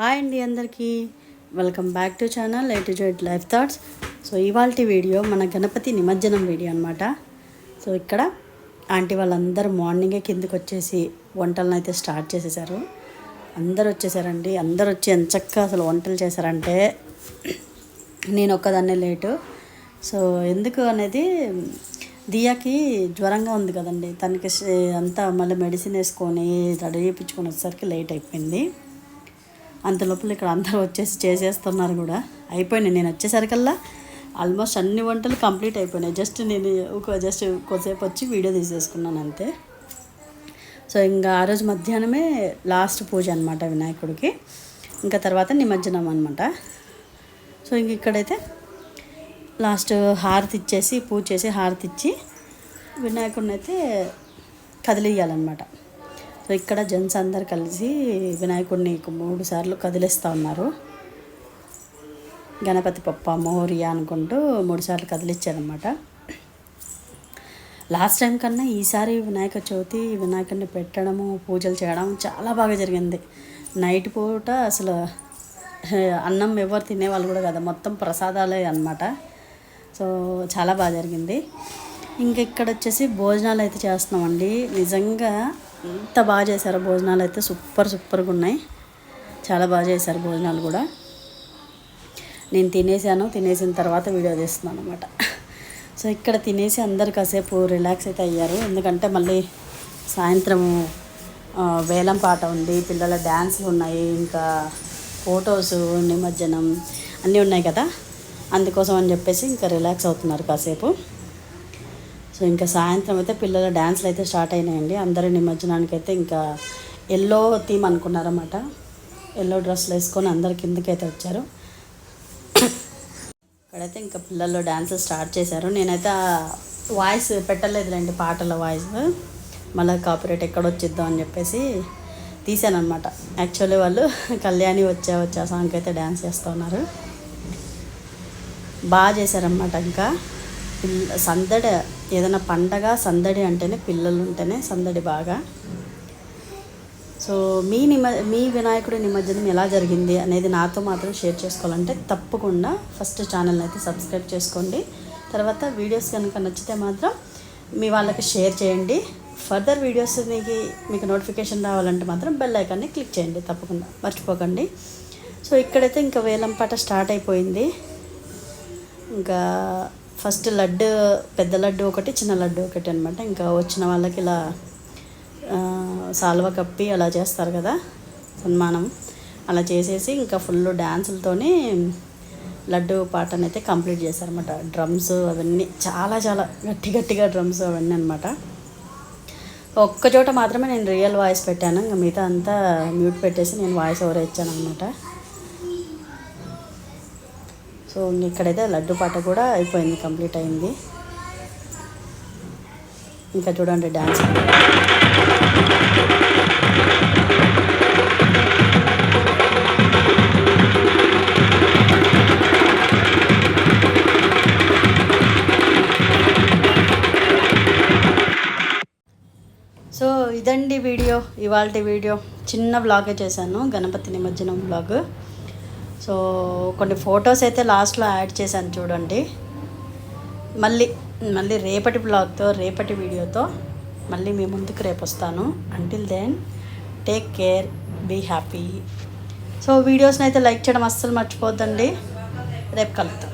Hi అండి అందరికీ. Welcome back to channel eight Z life thoughts so ఇవాళ video మన గణపతి నిమజ్జనం వీడియో అనమాట సో ఇక్కడ ఆంటీ వాళ్ళందరూ మార్నింగే కిందకి వచ్చేసి వంటలను అయితే స్టార్ట్ చేసేసారు. అందరు వచ్చేసారండి. అందరు వచ్చి ఎంచక్క అసలు వంటలు చేశారంటే నేను ఒక్కదాన్నే లేటు. సో ఎందుకు అనేది దియాకి జ్వరంగా ఉంది కదండి. తనకి అంతా మళ్ళీ మెడిసిన్ వేసుకొని రెడీ చేయించుకొని వచ్చేసరికి లేట్ అయిపోయింది. అంత లోపల ఇక్కడ అందరూ వచ్చేసి చేసేస్తున్నారు కూడా. అయిపోయినాయి. నేను వచ్చేసరికల్లా ఆల్మోస్ట్ అన్ని వంటలు కంప్లీట్ అయిపోయినాయి. జస్ట్ నేను ఒక జస్ట్ కొద్దిసేపు వచ్చి వీడియో తీసేసుకున్నాను అంతే. సో ఇంకా ఆ రోజు మధ్యాహ్నమే లాస్ట్ పూజ అనమాట వినాయకుడికి. ఇంకా తర్వాత నిమజ్జనం అనమాట సో ఇంక ఇక్కడైతే లాస్ట్ హారతి ఇచ్చేసి పూజ చేసి హారతి ఇచ్చి వినాయకుడిని అయితే కదిలియాలన్నమాట సో ఇక్కడ జెంట్స్ అందరు కలిసి వినాయకుడిని మూడు సార్లు కదిలిస్తూ ఉన్నారు. గణపతి పప్ప మోరియా అనుకుంటూ మూడు సార్లు కదిలిచ్చారనమాట లాస్ట్ టైం కన్నా ఈసారి వినాయక చవితి వినాయకుడిని పెట్టడము పూజలు చేయడం చాలా బాగా జరిగింది. నైట్ పూట అసలు అన్నం ఎవరు తినేవాళ్ళు కూడా కదా మొత్తం ప్రసాదాలే అనమాట సో చాలా బాగా జరిగింది. ఇంక ఇక్కడ వచ్చేసి భోజనాలు అయితే చేస్తున్నామండి. నిజంగా ఎంత బాగా చేశారో భోజనాలు అయితే సూపర్ సూపర్గా ఉన్నాయి. చాలా బాగా చేశారు భోజనాలు కూడా. నేను తినేసాను తినేసిన తర్వాత వీడియో తీస్తున్నాను అనమాట సో ఇక్కడ తినేసి అందరు కాసేపు రిలాక్స్ అయితే అయ్యారు. ఎందుకంటే మళ్ళీ సాయంత్రం వేలం పాట ఉంది పిల్లల డ్యాన్స్లు ఉన్నాయి ఇంకా ఫొటోస్ నిమజ్జనం అన్నీ ఉన్నాయి కదా. అందుకోసం అని చెప్పేసి ఇంకా రిలాక్స్ అవుతున్నారు కాసేపు. సో ఇంకా సాయంత్రం అయితే పిల్లల డ్యాన్స్లు అయితే స్టార్ట్ అయినాయండి. అందరూ నిమజ్జనానికి అయితే ఇంకా ఎల్లో థీమ్ అనుకున్నారన్నమాట. ఎల్లో డ్రెస్లు వేసుకొని అందరు కిందకి అయితే వచ్చారు. ఇక్కడైతే ఇంకా పిల్లలు డ్యాన్స్ స్టార్ట్ చేశారు. నేనైతే వాయిస్ పెట్టలేదులేండి పాటల వాయిస్. మళ్ళీ కాపీరేట్ ఎక్కడ వచ్చిద్దాం అని చెప్పేసి తీసాను అనమాట యాక్చువల్లీ వాళ్ళు కళ్యాణి వచ్చా వచ్చా సాంగ్ అయితే డ్యాన్స్ చేస్తూ ఉన్నారు. బాగా చేశారనమాట ఇంకా. పిల్ల సందడి ఏదైనా పండగ సందడి అంటేనే పిల్లలు ఉంటేనే సందడి బాగా. సో మీ నిమ మీ వినాయకుడి నిమజ్జనం ఎలా జరిగింది అనేది నాతో మాత్రం షేర్ చేసుకోవాలంటే తప్పకుండా ఫస్ట్ ఛానల్ని అయితే సబ్స్క్రైబ్ చేసుకోండి. తర్వాత వీడియోస్ కనుక నచ్చితే మాత్రం మీ వాళ్ళకి షేర్ చేయండి. ఫర్దర్ వీడియోస్ మీకు మీకు నోటిఫికేషన్ రావాలంటే మాత్రం బెల్ ఐకాన్ని క్లిక్ చేయండి తప్పకుండా. మర్చిపోకండి. సో ఇక్కడైతే ఇంకా వేలం పాట స్టార్ట్ అయిపోయింది. ఇంకా ఫస్ట్ లడ్డు పెద్ద లడ్డు ఒకటి చిన్న లడ్డు ఒకటి అనమాట ఇంకా వచ్చిన వాళ్ళకి ఇలా సాల్వ కప్పి అలా చేస్తారు కదా సన్మానం. అలా చేసేసి ఇంకా ఫుల్ డ్యాన్సులతోనే లడ్డు పాటను అయితే కంప్లీట్ చేశారనమాట డ్రమ్స్ అవన్నీ చాలా చాలా గట్టి గట్టిగా డ్రమ్స్ అవన్నీ అనమాట ఒక్క చోట మాత్రమే నేను రియల్ వాయిస్ పెట్టాను. ఇంకా మిగతా అంతా మ్యూట్ పెట్టేసి నేను వాయిస్ ఓవర్ ఇచ్చాను అనమాట సో ఇక్కడైతే లడ్డు పాట కూడా అయిపోయింది కంప్లీట్ అయింది. ఇంకా చూడండి డ్యాన్స్ సో ఇదండి వీడియో ఇవాళ వీడియో. చిన్న బ్లాగే చేశాను గణపతి నిమజ్జనం వ్లాగ్ సో కొన్ని ఫొటోస్ అయితే లాస్ట్లో యాడ్ చేశాను చూడండి. మళ్ళీ మళ్ళీ రేపటి బ్లాగ్తో రేపటి వీడియోతో మళ్ళీ మీ ముందుకు రేపు వస్తాను. Until then take care be happy so వీడియోస్ని అయితే లైక్ చేయడం అస్సలు మర్చిపోద్దండి. రేపు కలుద్దాం.